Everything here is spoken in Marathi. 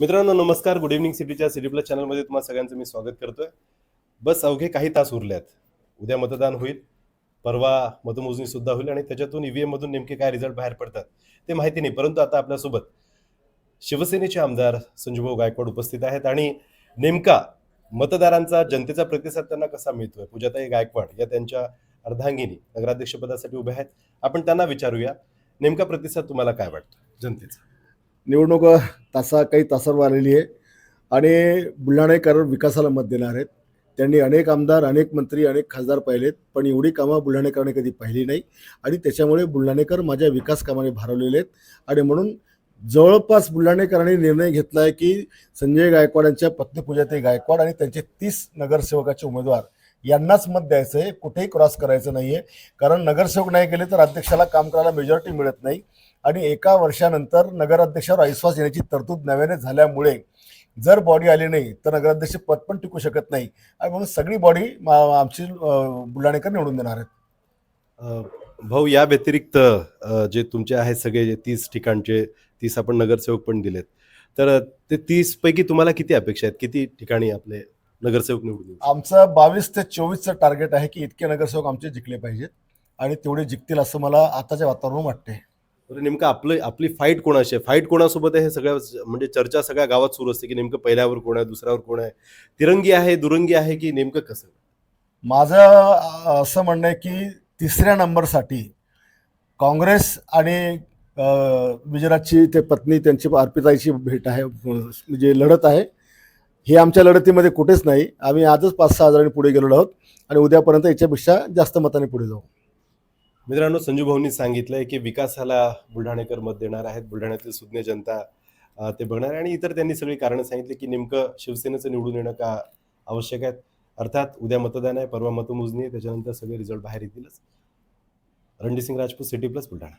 मित्रांनो नमस्कार. गुड इव्हनिंग सिटीच्या सिटी प्लस चॅनलमध्ये तुम्हाला सगळ्यांचं मी स्वागत करतोय. बस अवघे काही तास उरल्यात. उद्या मतदान होईल. परवा मतमोजणी सुद्धा होईल आणि त्याच्यातून ईव्हीएम मधून नेमके काय रिझल्ट बाहेर पडतात ते माहिती नाही. परंतु आता आपल्यासोबत शिवसेनेचे आमदार संजूभाऊ गायकवाड उपस्थित आहेत आणि नेमका मतदारांचा जनतेचा प्रतिसाद त्यांना कसा मिळतोय? पूजाताई गायकवाड या त्यांच्या अर्धांगिनी नगराध्यक्षपदासाठी उभ्या आहेत. आपण त्यांना विचारूया. नेमका प्रतिसाद तुम्हाला काय वाटतो जनतेचा. निवडणूक तासा काही तासावर आलेली आहे. आणि बुलढाणेकर विकासाला मत देणार आहेत. त्यांनी अनेक आमदार अनेक मंत्री अनेक खासदार पाहिलेत पण एवढी कामं बुलढाणेकरांनी कधी पाहिली नाही. आणि त्याच्यामुळे बुलढाणेकर माझ्या विकास कामाने भारवलेले आहेत. आणि म्हणून जवळपास बुलढाणेकरांनी निर्णय घेतला आहे की संजय गायकवाड यांच्या पत्नी पूजाताई गायकवाड आणि त्यांचे तीस नगरसेवकाचे उमेदवार यांनाच मत द्यायचं आहे कुठेही क्रॉस करायचं नाही आहे कारण नगरसेवक नाही गेले तर अध्यक्षाला काम करायला मेजॉरिटी मिळत नाही. आणि एका वर्षानंतर नगराध्यक्षावर अविश्वास येण्याची तरतूद नव्याने झाल्यामुळे जर बॉडी आली नाही तर नगराध्यक्ष पद पण टिकू शकत नाही. आणि म्हणून सगळी बॉडी आमची बुलढाणेकर निवडून देणार आहेत. भाऊ या व्यतिरिक्त जे तुमचे आहेत सगळे जे तीस ठिकाणचे तीस आपण नगरसेवक पण दिलेत. तर ते तीस पैकी तुम्हाला किती अपेक्षा आहेत? किती ठिकाणी आपले नगरसेवक निवडून? आमचं बावीस ते चोवीसचं टार्गेट आहे की इतके नगरसेवक आमचे जिंकले पाहिजेत आणि तेवढे जिंकतील असं मला आताच्या वातावरण वाटते तर नेमकं आपलं आपली फाईट कोणाशी आहे? फाईट कोणासोबत आहे? हे सगळ्या म्हणजे चर्चा सगळ्या गावात सुरू असते की नेमकं पहिल्यावर कोण आहे दुसऱ्यावर कोण आहे? तिरंगी आहे दुरंगी आहे की नेमकं कसं? माझं असं म्हणणं आहे की तिसऱ्या नंबरसाठी काँग्रेस आणि अ, ते पत्नी त्यांची अर्पिताईची भेट आहे म्हणजे लढत आहे. हे आमच्या लढतीमध्ये कुठेच नाही. आम्ही आजच पाच सहा हजारांनी पुढे गेलेलो आहोत आणि उद्यापर्यंत याच्यापेक्षा जास्त मताने पुढे जाऊ. मित्रांनो संजू भाऊंनी सांगितलंय की विकासाला बुलढाणेकर मत देणार आहेत. बुलढाण्यातील सुज्ञ जनता ते बघणार आहे. आणि इतर त्यांनी सगळी कारणं सांगितली की नेमकं शिवसेनेचं निवडून येणं का आवश्यक आहे अर्थात उद्या मतदान आहे परवा मतमोजणी आहे. त्याच्यानंतर सगळे रिझल्ट बाहेर येतीलच. Ranjit Singh Rajput city plus Buldhana.